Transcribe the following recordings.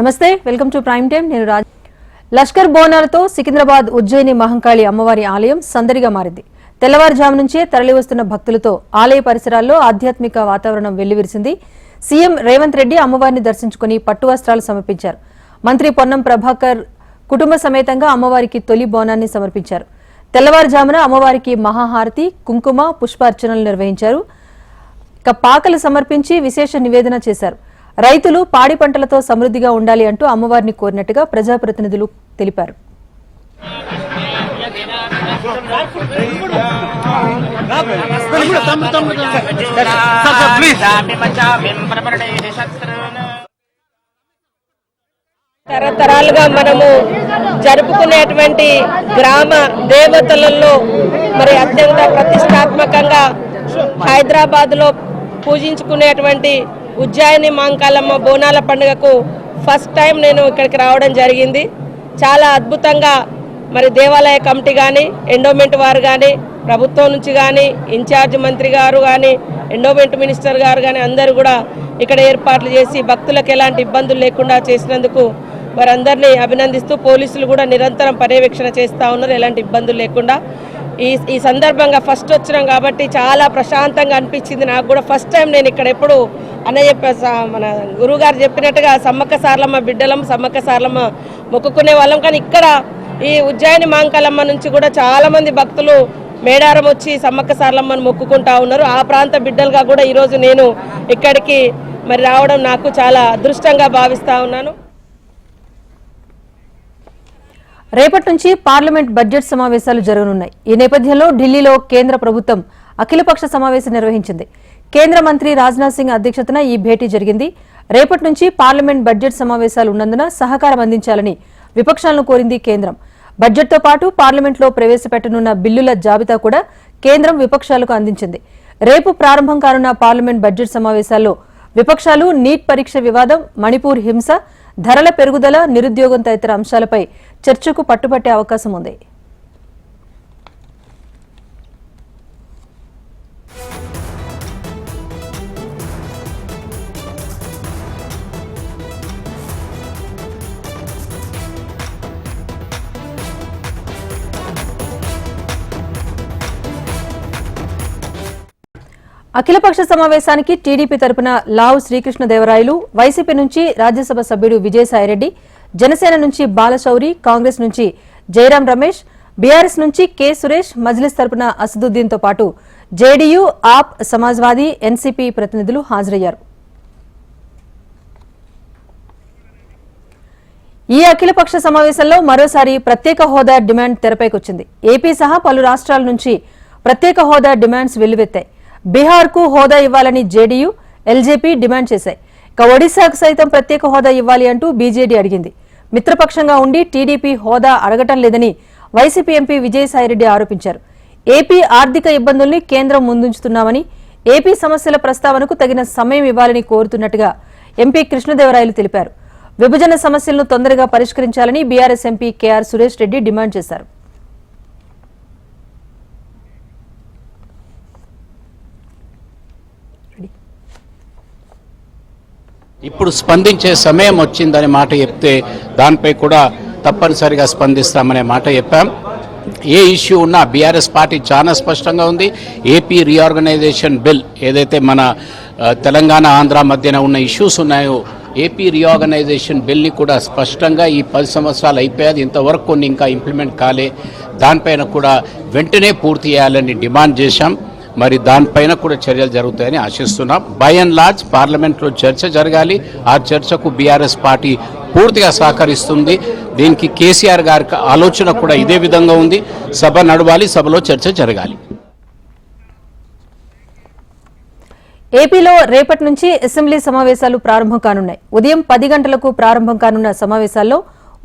నమస్తే welcome to prime time నేను రాజ్ లష్కర్ బోనాలతో సికింద్రాబాద్ ఉజ్జయిని మహంకాళి అమ్మవారి ఆలయం సందడిగా మారింది. తెల్లవారుజాము నుంచే తరలివస్తున్న భక్తులతో ఆలయ పరిసరాల్లో ఆధ్యాత్మిక వాతావరణం వెల్లివిరిసింది. సీఎం రేవంత్ రెడ్డి అమ్మవారిని దర్శించుకుని పట్టు వస్త్రాలు సమర్పించారు. మంత్రి పొన్నం ప్రభాకర్ కుటుంబ సమేతంగా అమ్మవారికి తొలి బోనాన్ని సమర్పించారు. తెల్లవారుజామున అమ్మవారికి మహాహారతి కుంకుమ పుష్పార్చనలు నిర్వహించారు. పాకలు సమర్పించి విశేష నివేదన చేశారు. రైతులు పాడి పంటలతో సమృద్ధిగా ఉండాలి అంటూ అమ్మవారిని కోరినట్టుగా ప్రజాప్రతినిధులు తెలిపారు. తరతరాలుగా మనము జరుపుకునేటువంటి గ్రామ దేవతలలో మరి అత్యంత ప్రతిష్టాత్మకంగా హైదరాబాద్లో పూజించుకునేటువంటి ఉజ్జాయిని మాంకాలమ్మ బోనాల పండుగకు ఫస్ట్ టైం నేను ఇక్కడికి రావడం జరిగింది. చాలా అద్భుతంగా మరి దేవాలయ కమిటీ కానీ ఎండోమెంట్ వారు కానీ ప్రభుత్వం నుంచి కానీ ఇన్ఛార్జ్ మంత్రి గారు కానీ ఎండోమెంట్ మినిస్టర్ గారు కానీ అందరూ కూడా ఇక్కడ ఏర్పాట్లు చేసి భక్తులకు ఎలాంటి ఇబ్బందులు లేకుండా చేసినందుకు వారందరినీ అభినందిస్తూ పోలీసులు కూడా నిరంతరం పర్యవేక్షణ చేస్తూ ఉన్నారు. ఎలాంటి ఇబ్బందులు లేకుండా ఈ ఈ సందర్భంగా ఫస్ట్ వచ్చినాం కాబట్టి చాలా ప్రశాంతంగా అనిపించింది. నాకు కూడా ఫస్ట్ టైం నేను ఇక్కడ ఎప్పుడు అన్నయ్య చెప్ప- మన గురువుగారు చెప్పినట్టుగా సమ్మక్క సార్లమ్మ బిడ్డలం సమ్మక్క సార్లమ్మ మొక్కుకునే వాళ్ళం. కానీ ఇక్కడ ఈ ఉజ్జాయిని మాంకాలమ్మ నుంచి కూడా చాలా మంది భక్తులు మేడారం వచ్చి సమ్మక్క సార్లమ్మను మొక్కుకుంటా ఉన్నారు. ఆ ప్రాంత బిడ్డలుగా కూడా ఈరోజు నేను ఇక్కడికి మరి రావడం నాకు చాలా అదృష్టంగా భావిస్తా ఉన్నాను. రేపటి నుంచి పార్లమెంట్ బడ్జెట్ సమావేశాలు జరగనున్నాయి. ఈ నేపథ్యంలో ఢిల్లీలో కేంద్ర ప్రభుత్వం అఖిలపక్ష సమావేశం నిర్వహించింది. కేంద్ర మంత్రి రాజ్నాథ్ సింగ్ అధ్యక్షతన ఈ భేటీ జరిగింది. రేపటి నుంచి పార్లమెంట్ బడ్జెట్ సమావేశాలు ఉన్నందున సహకారం అందించాలని విపక్షాలను కోరింది కేంద్రం. బడ్జెట్తో పాటు పార్లమెంట్లో ప్రవేశపెట్టనున్న బిల్లుల జాబితా కూడా కేంద్రం విపక్షాలకు అందించింది. రేపు ప్రారంభం కానున్న పార్లమెంట్ బడ్జెట్ సమావేశాల్లో విపక్షాలు నీట్ పరీక్ష వివాదం మణిపూర్ హింస ధరల పెరుగుదల నిరుద్యోగం తదితర అంశాలపై చర్చకు పట్టుబట్టే అవకాశం ఉంది అఖిలపక్ష సమావేశానికి టీడీపీ తరపున లావు శ్రీకృష్ణదేవరాయలు వైసీపీ నుంచి రాజ్యసభ సభ్యుడు విజయసాయిరెడ్డి జనసేన నుంచి బాలశౌరి కాంగ్రెస్ నుంచి జయరాం రమేష్ బీఆర్ఎస్ నుంచి కె సురేష్ మజ్లిస్ తరపున అసదుద్దీన్తో పాటు జేడీయూ ఆప్ సమాజ్వాదీ ఎన్సీపీ ప్రతినిధులు హాజరయ్యారు. ఈ అఖిలపక్ష సమావేశంలో మరోసారి ప్రత్యేక హోదా డిమాండ్ తెరపైకొచ్చింది. ఏపీ సహా పలు రాష్ట్రాల నుంచి ప్రత్యేక హోదా డిమాండ్స్ వెల్లువెత్తాయి. బీహార్కు హోదా ఇవ్వాలని జేడీయూ ఎల్జేపీ డిమాండ్ చేశాయి. ఇక ఒడిశాకు సైతం ప్రత్యేక హోదా ఇవ్వాలి అంటూ బీజేడీ అడిగింది. మిత్రపక్షంగా ఉండి టీడీపీ హోదా అడగటం లేదని వైసీపీ ఎంపీ విజయసాయిరెడ్డి ఆరోపించారు. ఏపీ ఆర్థిక ఇబ్బందుల్ని కేంద్రం ముందుంచుతున్నామని ఏపీ సమస్యల ప్రస్తావనకు తగిన సమయం ఇవ్వాలని కోరుతున్నట్టుగా ఎంపీ కృష్ణదేవరాయలు తెలిపారు. విభజన సమస్యలను తొందరగా పరిష్కరించాలని BRS MP KR Suresh Reddy demand చేశారు. ఇప్పుడు స్పందించే సమయం వచ్చిందనే మాట చెప్తే దానిపై కూడా తప్పనిసరిగా స్పందిస్తామనే మాట చెప్పాం. ఏ ఇష్యూ ఉన్నా బీఆర్ఎస్ పార్టీ చాలా స్పష్టంగా ఉంది. ఏపీ రీఆర్గనైజేషన్ బిల్ ఏదైతే మన తెలంగాణ ఆంధ్ర మధ్యన ఉన్న ఇష్యూస్ ఉన్నాయో ఏపీ రీఆర్గనైజేషన్ బిల్ని కూడా స్పష్టంగా ఈ పది సంవత్సరాలు అయిపోయాది ఇంతవరకు కొన్ని ఇంకా ఇంప్లిమెంట్ కాలే. దానిపైన కూడా వెంటనే పూర్తి చేయాలని డిమాండ్ చేశాం. మరి దానిపైన కూడా చర్యలు జరుగుతాయని ఆశిస్తున్నాం. బై అండ్ లార్జ్ పార్లమెంట్లో చర్చ జరగాలి. ఆ చర్చకు బీఆర్ఎస్ పార్టీ పూర్తిగా సహకరిస్తుంది. దీనికి కేసీఆర్ గారి ఆలోచన కూడా ఇదే విధంగా ఉంది. సభ నడవాలి సభలో చర్చ జరగాలి. ఏపీలో రేపటి నుంచి అసెంబ్లీ సమావేశాలు ప్రారంభం కానున్నాయి. ఉదయం పది గంటలకు ప్రారంభం కానున్న సమావేశాల్లో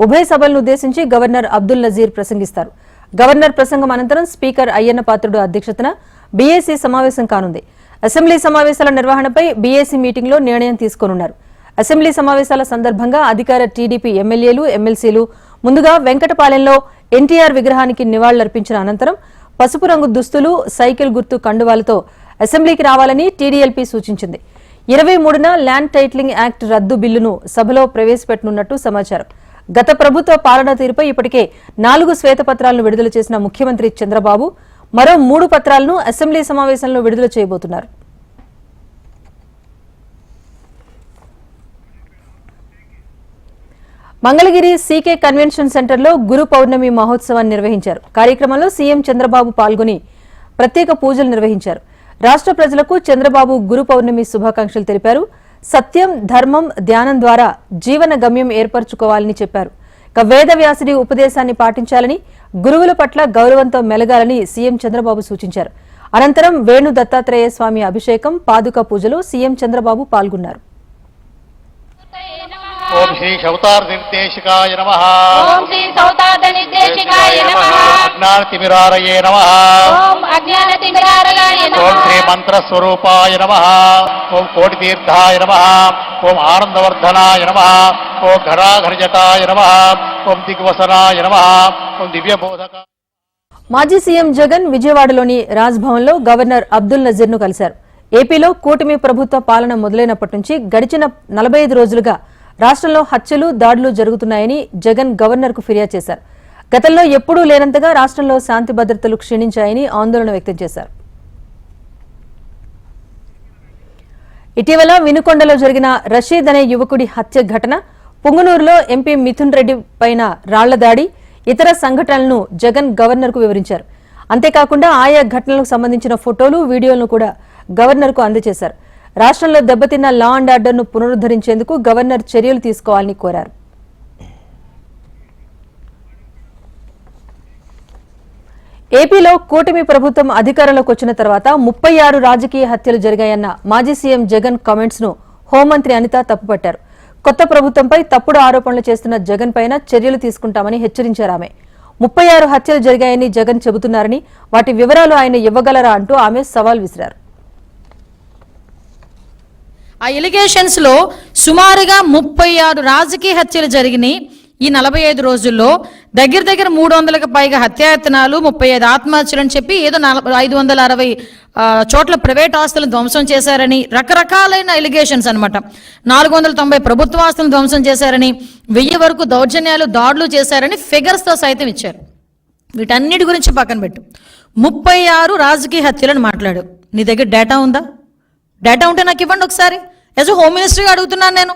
ఉభయ సభలను ఉద్దేశించి గవర్నర్ అబ్దుల్ నజీర్ ప్రసంగిస్తారు. గవర్నర్ ప్రసంగం అనంతరం స్పీకర్ అయ్యన్న పాత్రుడు అధ్యక్షతన బీఏసీ సమావేశం కానుంది. అసెంబ్లీ సమావేశాల నిర్వహణపై బీఏసీ మీటింగ్లో నిర్ణయం తీసుకోనున్నారు. అసెంబ్లీ సమావేశాల సందర్భంగా అధికార టీడీపీ ఎమ్మెల్యేలు ఎమ్మెల్సీలు ముందుగా వెంకటపాలెంలో ఎన్టీఆర్ విగ్రహానికి నివాళులర్పించిన అనంతరం పసుపు రంగు దుస్తులు సైకిల్ గుర్తు కండువాలతో అసెంబ్లీకి రావాలని టీడీఎల్పీ సూచించింది. ఇరవై మూడున ల్యాండ్ టైటిలింగ్ యాక్ట్ రద్దు బిల్లును సభలో ప్రవేశపెట్టనున్నట్టు సమాచారం. గత ప్రభుత్వ పాలనా తీరుపై ఇప్పటికే నాలుగు శ్వేతపత్రాలను విడుదల చేసిన ముఖ్యమంత్రి చంద్రబాబు మరో మూడు పత్రాలను అసెంబ్లీ సమావేశంలో విడుదల చేయబోతున్నారు. మంగళగిరి సీకే కన్వెన్షన్ సెంటర్లో గురు పౌర్ణమి మహోత్సవాన్ని నిర్వహించారు. కార్యక్రమంలో సీఎం చంద్రబాబు పాల్గొని ప్రత్యేక పూజలు నిర్వహించారు. రాష్ట్ర ప్రజలకు చంద్రబాబు గురు పౌర్ణమి శుభాకాంక్షలు తెలిపారు. సత్యం ధర్మం ధ్యానం ద్వారా జీవన గమ్యం ఏర్పరచుకోవాలని చెప్పారు. ఇక వేద వ్యాసుడి ఉపదేశాన్ని పాటించాలని గురువుల పట్ల గౌరవంతో మెలగాలని సీఎం చంద్రబాబు సూచించారు. అనంతరం వేణు దత్తాత్రేయ స్వామి అభిషేకం పాదుక పూజలో సీఎం చంద్రబాబు పాల్గొన్నారు. ఓం శ్రీ శౌతార్ నిర్దేశికాయ నమ. ఓం శ్రీ సౌతాద నిర్దేశికాయ నమ అజ్ఞానతిమిరారయే నమ. ఓం అజ్ఞాన తిమిరారయాయ నమ. ఓం శ్రీ మంత్రస్వరూపాయ నమ. ఓం కోటితీర్థాయ నమ. ఓం ఆనందవర్ధనాయ నమ. ఓం ఘరాఘరజటాయ నమ. ఓం దిగ్వసనాయ నమ. ఓం దివ్యబోధక మాజీ సీఎం జగన్ విజయవాడలోని రాజ్భవన్లో గవర్నర్ అబ్దుల్ నజీర్ను కలిశారు. ఏపీలో కూటమి ప్రభుత్వ పాలన మొదలైనప్పటి నుంచి గడిచిన నలభై ఐదు రోజులుగా రాష్ట్రంలో హత్యలు దాడులు జరుగుతున్నాయని జగన్ గవర్నర్కు ఫిర్యాదు చేశారు. గతంలో ఎప్పుడూ లేనంతగా రాష్ట్రంలో శాంతి భద్రతలు క్షీణించాయని ఆందోళన వ్యక్తం చేశారు. ఇటీవల వినుకొండలో జరిగిన రషీద్ అనే యువకుడి హత్య ఘటన పుంగనూరులో ఎంపీ మిథున్ రెడ్డి పైన రాళ్ళ దాడి ఇతర సంఘటనలను జగన్ గవర్నర్కు వివరించారు. అంతేకాకుండా ఆయా ఘటనలకు సంబంధించిన ఫోటోలు వీడియోలను కూడా గవర్నర్కు అందజేశారు. రాష్ట్రంలో దెబ్బతిన్న లా అండ్ ఆర్డర్ను పునరుద్ధరించేందుకు గవర్నర్ చర్యలు తీసుకోవాలని కోరారు. ఏపీలో కూటమి ప్రభుత్వం అధికారంలోకి వచ్చిన తర్వాత ముప్పై ఆరు రాజకీయ హత్యలు జరిగాయన్న మాజీ సీఎం జగన్ కామెంట్స్ను హోంమంత్రి అనిత తప్పుపట్టారు. కొత్త ప్రభుత్వంపై తప్పుడు ఆరోపణలు చేస్తున్న జగన్ పైన చర్యలు తీసుకుంటామని హెచ్చరించారు ఆమె. ముప్పై ఆరు హత్యలు జరిగాయని జగన్ చెబుతున్నారని వాటి వివరాలు ఆయన ఇవ్వగలరా అంటూ ఆమె సవాల్ విసిరారు. ఆ ఎలిగేషన్స్లో సుమారుగా ముప్పై ఆరు రాజకీయ హత్యలు జరిగినాయి. ఈ నలభై ఐదు రోజుల్లో దగ్గర దగ్గర మూడు వందలకు పైగా హత్యాయత్నాలు ముప్పై ఐదు ఆత్మహత్యలు అని చెప్పి ఏదో నలభై ఐదు వందల అరవై చోట్ల ప్రైవేట్ ఆస్తులను ధ్వంసం చేశారని రకరకాలైన ఎలిగేషన్స్ అనమాట నాలుగు వందల తొంభై ప్రభుత్వ ఆస్తులను ధ్వంసం చేశారని వెయ్యి వరకు దౌర్జన్యాలు దాడులు చేశారని ఫిగర్స్తో సైతం ఇచ్చారు. వీటన్నిటి గురించి పక్కన పెట్టు. ముప్పై ఆరు రాజకీయ హత్యలను మాట్లాడు. నీ దగ్గర డేటా ఉందా? డేటా ఉంటే నాకు ఇవ్వండి ఒకసారి. యాజ్ హోమ్ మినిస్టర్గా అడుగుతున్నాను నేను.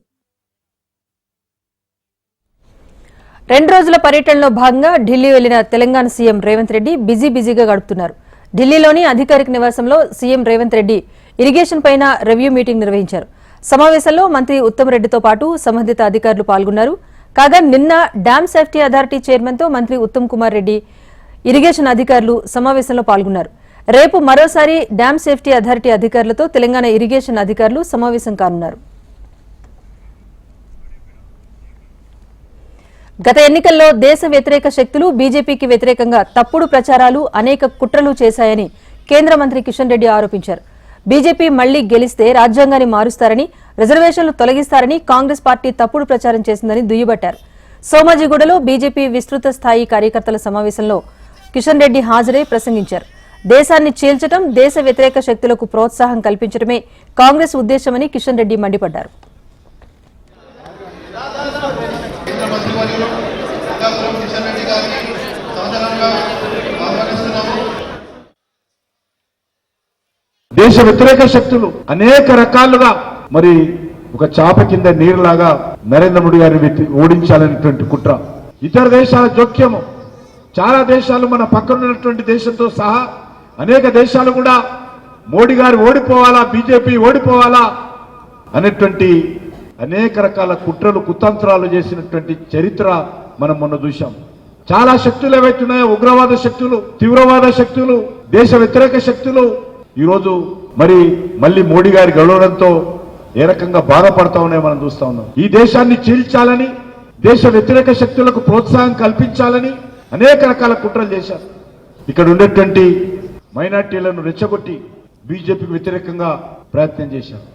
రెండు రోజుల పర్యటనలో భాగంగా ఢిల్లీ వెళ్ళిన తెలంగాణ సీఎం రేవంత్ రెడ్డి బిజీ బిజీగా గడుపుతున్నారు. ఢిల్లీలోని అధికారిక నివాసంలో సీఎం రేవంత్ రెడ్డి ఇరిగేషన్ పైన రివ్యూ మీటింగ్ నిర్వహించారు. సమావేశంలో మంత్రి ఉత్తమ్ రెడ్డితో పాటు సంబంధిత అధికారులు పాల్గొన్నారు. కాగా నిన్న డ్యామ్ సేఫ్టీ అథారిటీ చైర్మన్తో మంత్రి ఉత్తమ్ కుమార్ రెడ్డి ఇరిగేషన్ అధికారులు సమావేశంలో పాల్గొన్నారు. రేపు మరోసారి డ్యామ్ సేఫ్టీ అథారిటీ అధికారులతో తెలంగాణ ఇరిగేషన్ అధికారులు సమావేశం కానున్నారు. గత ఎన్నికల్లో దేశ వ్యతిరేక శక్తులు బీజేపీకి వ్యతిరేకంగా తప్పుడు ప్రచారాలు అనేక కుట్రలు చేశాయని కేంద్ర మంత్రి కిషన్ రెడ్డి ఆరోపించారు. బీజేపీ మళ్ళీ గెలిస్తే రాజ్యాంగాన్ని మారుస్తారని రిజర్వేషన్లు తొలగిస్తారని కాంగ్రెస్ పార్టీ తప్పుడు ప్రచారం చేసిందని దుయ్యబట్టారు. సోమాజిగూడలో బీజేపీ విస్తృత స్థాయి కార్యకర్తల సమావేశంలో కిషన్ రెడ్డి హాజరై ప్రసంగించారు. దేశాన్ని చీల్చడం దేశ వ్యతిరేక శక్తులకు ప్రోత్సాహం కల్పించడమే కాంగ్రెస్ ఉద్దేశమని కిషన్ రెడ్డి మండిపడ్డారు. దేశ వ్యతిరేక శక్తులు అనేక రకాలుగా మరి ఒక చాప కింద నీరులాగా నరేంద్ర మోడీ గారిని ఓడించాలనేటువంటి కుట్ర. ఇతర దేశాల జోక్యము చాలా దేశాలు మన పక్కన ఉన్నటువంటి దేశంతో సహా అనేక దేశాలు కూడా మోడీ గారు ఓడిపోవాలా బీజేపీ ఓడిపోవాలా అనేటువంటి అనేక రకాల కుట్రలు కుతంత్రాలు చేసినటువంటి చరిత్ర మనం మొన్న చూశాం. చాలా శక్తులు ఏవైతున్నాయో ఉగ్రవాద శక్తులు తీవ్రవాద శక్తులు దేశ వ్యతిరేక శక్తులు ఈరోజు మరి మళ్ళీ మోడీ గారి గెలవడంతో ఏ రకంగా బాధపడతా ఉన్నాయో మనం చూస్తా ఉన్నాం. ఈ దేశాన్ని చీల్చాలని దేశ వ్యతిరేక శక్తులకు ప్రోత్సాహం కల్పించాలని అనేక రకాల కుట్రలు చేశారు. ఇక్కడ ఉండేటువంటి మైనార్టీలను రెచ్చగొట్టి బీజేపీకి వ్యతిరేకంగా ప్రయత్నం చేశారు.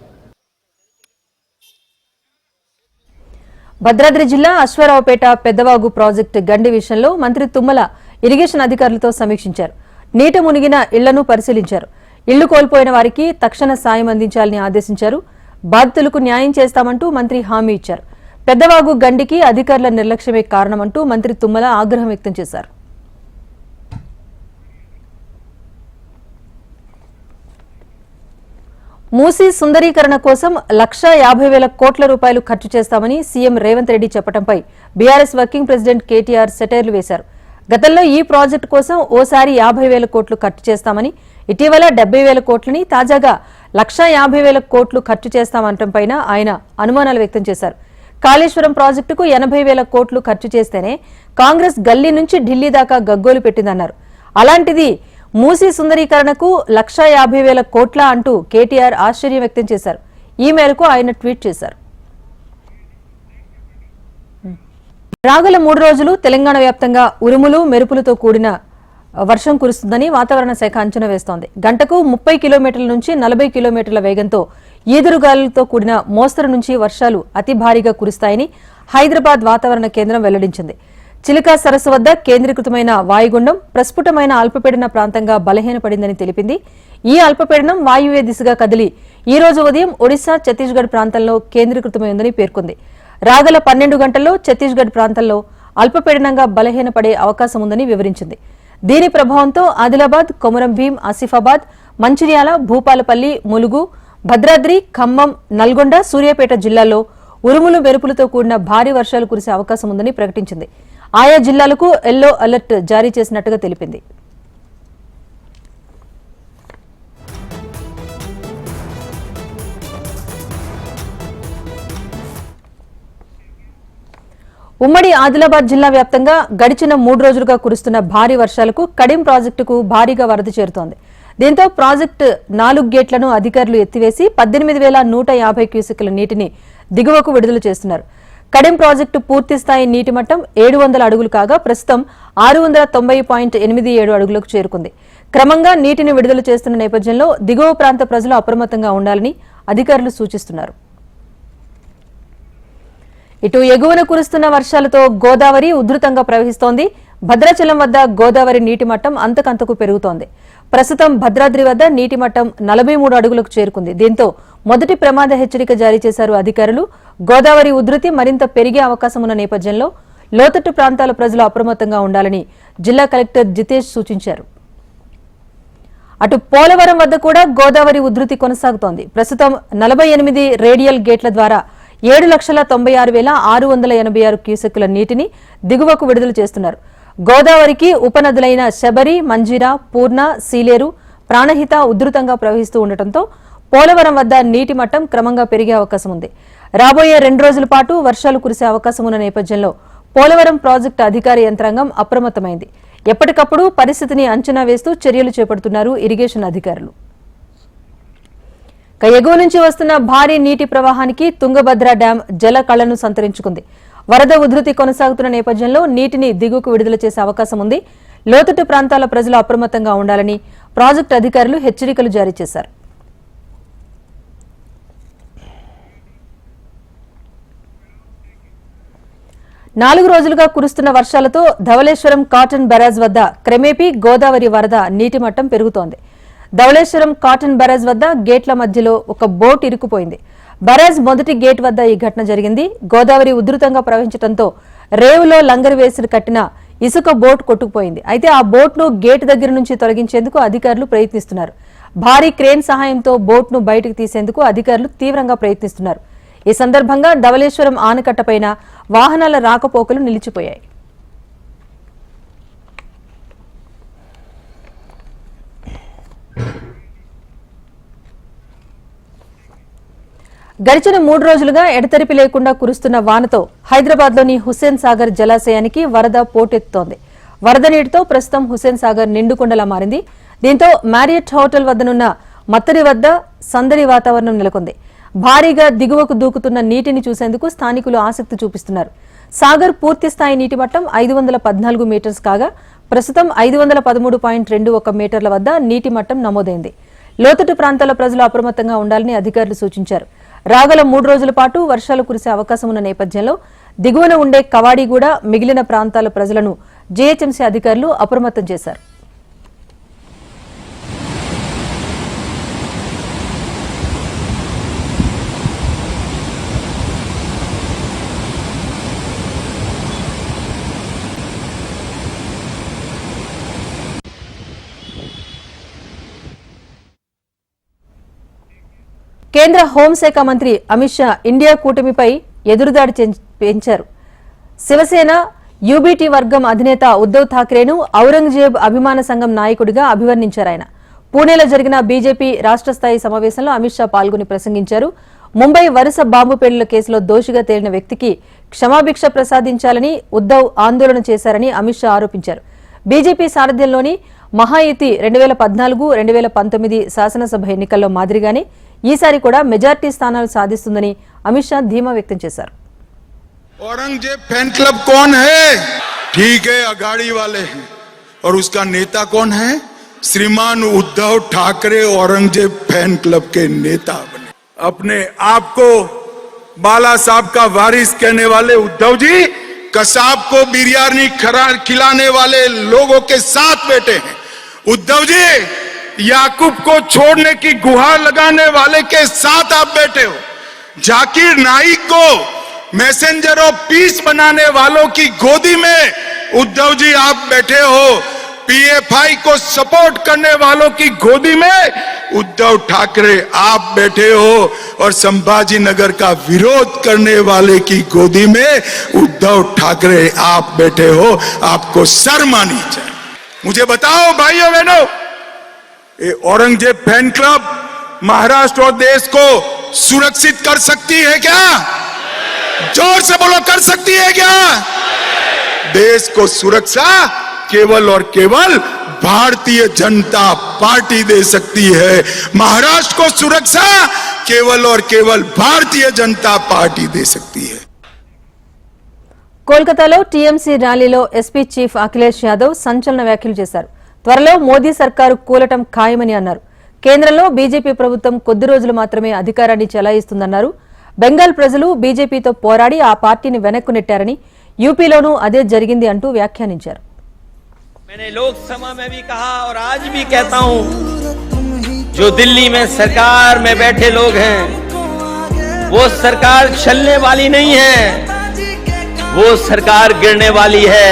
భద్రాద్రి జిల్లా అశ్వారావుపేట పెద్దవాగు ప్రాజెక్టు గండి విషయంలో మంత్రి తుమ్మల ఇరిగేషన్ అధికారులతో సమీక్షించారు. నీట మునిగిన ఇళ్ళను పరిశీలించారు. ఇళ్ళు కోల్పోయిన వారికి తక్షణ సాయం అందించాలని ఆదేశించారు. బాధితులకు న్యాయం చేస్తామంటూ మంత్రి హామీ ఇచ్చారు. పెద్దవాగు గండికి అధికారుల నిర్లక్ష్యమే కారణమంటూ మంత్రి తుమ్మల ఆగ్రహం వ్యక్తం చేశారు. మూసీ సుందరీకరణ కోసం లక్ష యాభై వేల కోట్ల రూపాయలు ఖర్చు చేస్తామని సీఎం రేవంత్ రెడ్డి చెప్పడంపై బీఆర్ఎస్ వర్కింగ్ ప్రెసిడెంట్ కేటీఆర్ సెటైర్లు వేశారు. గతంలో ఈ ప్రాజెక్టు కోసం ఓసారి యాభై వేల కోట్లు ఖర్చు చేస్తామని ఇటీవల డెబ్బై వేల కోట్లని తాజాగా లక్ష యాభై వేల కోట్లు ఖర్చు చేస్తామనటంపైన ఆయన అనుమానాలు వ్యక్తం చేశారు. కాళేశ్వరం ప్రాజెక్టుకు ఎనభై వేల కోట్లు ఖర్చు చేస్తేనే కాంగ్రెస్ గల్లీ నుంచి ఢిల్లీ దాకా గగ్గోలు పెట్టిందన్నారు. అలాంటిది మూసీ సుందరీకరణకు లక్ష యాభై వేల కోట్ల అంటూ కేటీఆర్ ఆశ్చర్యం వ్యక్తం చేశారు. ఈ మేరకు ఆయన ట్వీట్ చేశారు. రాగల మూడు రోజులు తెలంగాణ వ్యాప్తంగా ఉరుములు మెరుపులతో కూడిన వర్షం కురుస్తుందని వాతావరణ శాఖ అంచనా వేస్తోంది. గంటకు ముప్పై కిలోమీటర్ల నుంచి నలభై కిలోమీటర్ల వేగంతో ఈదురుగాలులతో కూడిన మోస్తరు నుంచి వర్షాలు అతి భారీగా కురుస్తాయని హైదరాబాద్ వాతావరణ కేంద్రం వెల్లడించింది. చిలికా సరస్సు వద్ద కేంద్రీకృతమైన వాయుగుండం ప్రస్ఫుటమైన అల్పపీడన ప్రాంతంగా బలహీనపడిందని తెలిపింది. ఈ అల్పపీడనం వాయువ్య దిశగా కదిలి ఈ రోజు ఉదయం ఒడిశా ఛత్తీస్గఢ్ ప్రాంతంలో కేంద్రీకృతమైందని పేర్కొంది. రాగల పన్నెండు గంటల్లో ఛత్తీస్గఢ్ ప్రాంతంలో అల్పపీడనంగా బలహీనపడే అవకాశం ఉందని వివరించింది. దీని ప్రభావంతో ఆదిలాబాద్ కొమరం భీం ఆసిఫాబాద్ మంచిర్యాల భూపాలపల్లి ములుగు భద్రాద్రి ఖమ్మం నల్గొండ సూర్యాపేట జిల్లాల్లో ఉరుములు మెరుపులతో కూడిన భారీ వర్షాలు కురిసే అవకాశం ఉందని ప్రకటించింది. ఆయా జిల్లాలకు ఎల్లో అలర్ట్ జారీ చేసినట్టుగా తెలిపింది. ఉమ్మడి ఆదిలాబాద్ జిల్లా వ్యాప్తంగా గడిచిన మూడు రోజులుగా కురుస్తున్న భారీ వర్షాలకు కడిం ప్రాజెక్టుకు భారీగా వరద చేరుతోంది. దీంతో ప్రాజెక్టు నాలుగు గేట్లను అధికారులు ఎత్తివేసి పద్దెనిమిది వేల నూట యాభై నీటిని దిగువకు విడుదల చేస్తున్నారు. కడెం ప్రాజెక్టు పూర్తి స్థాయి నీటి మట్టం ఏడు వందల అడుగులు కాగా ప్రస్తుతం ఆరు వందల తొంభై పాయింట్ ఎనిమిది ఏడు అడుగులకు చేరుకుంది. క్రమంగా నీటిని విడుదల చేస్తున్న నేపథ్యంలో దిగువ ప్రాంత ప్రజలు అప్రమత్తంగా ఉండాలని అధికారులు సూచిస్తున్నారు. ఇటు ఎగువన కురుస్తున్న వర్షాలతో గోదావరి ఉధృతంగా ప్రవహిస్తోంది. భద్రాచలం వద్ద గోదావరి నీటి మట్టం అంతకంతకు పెరుగుతోంది. ప్రస్తుతం భద్రాద్రి వద్ద నీటి మట్టం నలభై మూడు అడుగులకు చేరుకుంది. దీంతో మొదటి ప్రమాద హెచ్చరిక జారీ చేశారు అధికారులు. గోదావరి ఉధృతి మరింత పెరిగే అవకాశం ఉన్న నేపథ్యంలో లోతట్టు ప్రాంతాల ప్రజలు అప్రమత్తంగా ఉండాలని జిల్లా కలెక్టర్ జితేష్ సూచించారు. అటు పోలవరం వద్ద కూడా గోదావరి ఉధృతి కొనసాగుతోంది. ప్రస్తుతం నలభై ఎనిమిది రేడియల్ గేట్ల ద్వారా ఏడు లక్షల తొంభై ఆరు వేల ఆరు వందల ఎనభై ఆరు క్యూసెక్కుల నీటిని దిగువకు విడుదల చేస్తున్నారు. గోదావరికి ఉపనదులైన శబరి మంజీరా పూర్ణ సీలేరు ప్రాణహిత ఉధృతంగా ప్రవహిస్తూ ఉండటంతో పోలవరం వద్ద నీటి మట్టం క్రమంగా పెరిగే అవకాశం ఉంది. రాబోయే రెండు రోజుల పాటు వర్షాలు కురిసే అవకాశం ఉన్న నేపథ్యంలో పోలవరం ప్రాజెక్టు అధికార యంత్రాంగం అప్రమత్తమైంది. ఎప్పటికప్పుడు పరిస్థితిని అంచనా వేస్తూ చర్యలు చేపడుతున్నారు ఇరిగేషన్ అధికారులు. ఎగువ నుంచి వస్తున్న భారీ నీటి ప్రవాహానికి తుంగభద్ర డ్యాం జల కళను సంతరించుకుంది. వరద ఉధృతి కొనసాగుతున్న నేపథ్యంలో నీటిని దిగువకు విడుదల చేసే అవకాశం ఉంది. లోతట్టు ప్రాంతాల ప్రజలు అప్రమత్తంగా ఉండాలని ప్రాజెక్టు అధికారులు హెచ్చరికలు జారీ చేశారు. నాలుగు రోజులుగా కురుస్తున్న వర్షాలతో ధవళేశ్వరం కాటన్ బ్యారేజ్ వద్ద క్రమేపీ గోదావరి వరద నీటి మట్టం పెరుగుతోంది. ధవళేశ్వరం కాటన్ బ్యారేజ్ వద్ద గేట్ల మధ్యలో ఒక బోట్ ఇరుక్కుపోయింది. బరాజ్ మొదటి గేట్ వద్ద ఈ ఘటన జరిగింది. గోదావరి ఉధృతంగా ప్రవహించడంతో రేవులో లంగరు వేసి కట్టిన ఇసుక బోట్ కొట్టుకుపోయింది. అయితే ఆ బోట్ను గేట్ దగ్గర నుంచి తొలగించేందుకు అధికారులు ప్రయత్నిస్తున్నారు. భారీ క్రేన్ సహాయంతో బోట్ను బయటకు తీసేందుకు అధికారులు తీవ్రంగా ప్రయత్నిస్తున్నారు. ఈ సందర్భంగా ధవళేశ్వరం ఆనకట్టపైన వాహనాల రాకపోకలు నిలిచిపోయాయి. గడిచిన మూడు రోజులుగా ఎడతెరిపి లేకుండా కురుస్తున్న వానతో హైదరాబాద్లోని హుస్సేన్ సాగర్ జలాశయానికి వరద పోటెత్తుతోంది. వరద నీటితో ప్రస్తుతం హుస్సేన్ సాగర్ నిండుకొండలా మారింది. దీంతో మ్యారియట్ హోటల్ వద్దనున్న మత్తడి వద్ద సందడి వాతావరణం నెలకొంది. భారీగా దిగువకు దూకుతున్న నీటిని చూసేందుకు స్థానికులు ఆసక్తి చూపిస్తున్నారు. సాగర్ పూర్తి స్థాయి నీటి మట్టం ఐదు వందల పద్నాలుగు మీటర్స్ కాగా ప్రస్తుతం ఐదు వందల పదమూడు పాయింట్ రెండు ఒక మీటర్ల వద్ద నీటి మట్టం నమోదైంది. లోతట్టు ప్రాంతాల ప్రజలు అప్రమత్తంగా ఉండాలని అధికారులు సూచించారు. రాగల మూడు రోజుల పాటు వర్షాలు కురిసే అవకాశం ఉన్న నేపథ్యంలో దిగువన ఉండే కవాడిగూడ మిగిలిన ప్రాంతాల ప్రజలను జీహెచ్ఎంసీ అధికారులు అప్రమత్తం చేశారు. కేంద్ర హోంశాఖ మంత్రి అమిత్ షా ఇండియా కూటమిపై ఎదురుదాడి పెంచారు. శివసేన యూబీటీ వర్గం అధినేత ఉద్దవ్ థాక్రేను ఔరంగజేబ్ అభిమాన సంఘం నాయకుడిగా అభివర్ణించారు ఆయన. పూణేలో జరిగిన బీజేపీ రాష్ట్ర స్థాయి సమావేశంలో అమిత్ షా పాల్గొని ప్రసంగించారు. ముంబై వరుస బాంబు పేలుల కేసులో దోషిగా తేలిన వ్యక్తికి క్షమాభిక్ష ప్రసాదించాలని ఉద్దవ్ ఆందోళన చేశారని అమిత్ షా ఆరోపించారు. బీజేపీ సారథ్యంలోని మహాయుతి రెండు వేల పద్నాలుగు రెండు వేల పంతొమ్మిది శాసనసభ ఎన్నికల్లో మాదిరిగానే ఈసారి కూడా మెజార్టీ స్థానాలు సాధిస్తుందని అమిత్ షా ధీమా వ్యక్తం చేశారు औरंगजेब फैन क्लब कौन है ठीक है अगाड़ी वाले हैं और उसका नेता कौन है श्रीमान उद्धव ठाकरे औरंगजेब फैन क्लब के नेता बने अपने आप को बाला साहब का वारिस कहने वाले उद्धव जी कसाब को बिरयानी खरा खिलाने वाले लोगों के साथ बैठे हैं उद्धव जी याकूब को छोड़ने की गुहार लगाने वाले के साथ आप बैठे हो। जाकिर नाइक को मैसेंजर ऑफ़ पीस बनाने वालों की गोदी में उद्धव जी आप बैठे हो। पीएफआई को सपोर्ट करने वालों की गोदी में उद्धव ठाकरे आप बैठे हो और संभाजी नगर का विरोध करने वाले की गोदी में उद्धव ठाकरे आप बैठे हो। आपको शर्म आनी चाहिए। मुझे बताओ भाइयों बहनों ये औरंगजेब फैन क्लब महाराष्ट्र और देश को सुरक्षित कर सकती है क्या जोर से बोलो कर सकती है क्या देश को सुरक्षा केवल और केवल भारतीय जनता पार्टी दे सकती है महाराष्ट्र को सुरक्षा केवल और केवल भारतीय जनता पार्टी दे सकती है కోల్కతాలో టీఎంసీ ర్యాలీలో ఎస్పీ చీఫ్ అఖిలేష్ యాదవ్ సంచలన వ్యాఖ్యలు చేశారు త్వరలో మోదీ సర్కారు కూలటం ఖాయమని అన్నారు కేంద్రంలో బీజేపీ ప్రభుత్వం కొద్ది రోజులు మాత్రమే అధికారాన్ని చెలాయిస్తుందన్నారు బెంగాల్ ప్రజలు బీజేపీతో పోరాడి ఆ పార్టీని వెనక్కు నెట్టారని యూపీలోనూ అదే జరిగింది అంటూ వ్యాఖ్యానించారు मैंने लोकसभा में भी कहा और आज भी कहता हूं जो दिल्ली में सरकार में बैठे लोग हैं वो सरकार चलने वाली नहीं है वो सरकार गिरने वाली है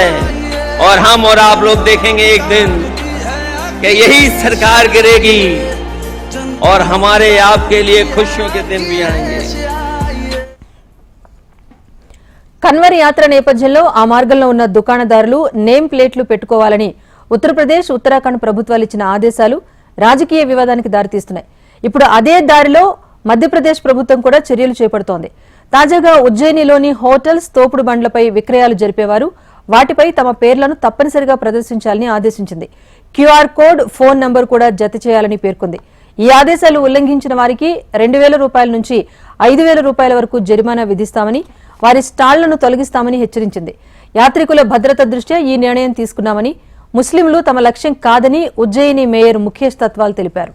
और हम और आप लोग देखेंगे एक दिन कि यही सरकार गिरेगी और हमारे आपके लिए खुशियों के दिन भी आएंगे కన్వర్ యాత్ర నేపథ్యంలో ఆ మార్గంలో ఉన్న దుకాణదారులు నేమ్ ప్లేట్లు పెట్టుకోవాలని ఉత్తరప్రదేశ్ ఉత్తరాఖండ్ ప్రభుత్వాలు ఇచ్చిన ఆదేశాలు రాజకీయ వివాదానికి దారితీస్తున్నాయి ఇప్పుడు అదే దారిలో మధ్యప్రదేశ్ ప్రభుత్వం కూడా చర్యలు చేపడుతోంది తాజాగా ఉజ్జయినిలోని హోటల్స్ తోపుడు బండ్లపై విక్రయాలు జరిపేవారు వాటిపై తమ పేర్లను తప్పనిసరిగా ప్రదర్శించాలని ఆదేశించింది క్యూఆర్ కోడ్ ఫోన్ నంబర్ కూడా జత చేయాలని పేర్కొంది. ఈ ఆదేశాలు ఉల్లంఘించిన వారికి రెండు వేల రూపాయల నుంచి ఐదు వేల రూపాయల వరకు జరిమానా విధిస్తామని వారి స్టాళ్ళను తొలగిస్తామని హెచ్చరించింది. యాత్రికుల భద్రత దృష్ట్యా ఈ నిర్ణయం తీసుకున్నామని ముస్లింలు తమ లక్ష్యం కాదని ఉజ్జయిని మేయర్ ముఖేష్ తత్వాల్ తెలిపారు.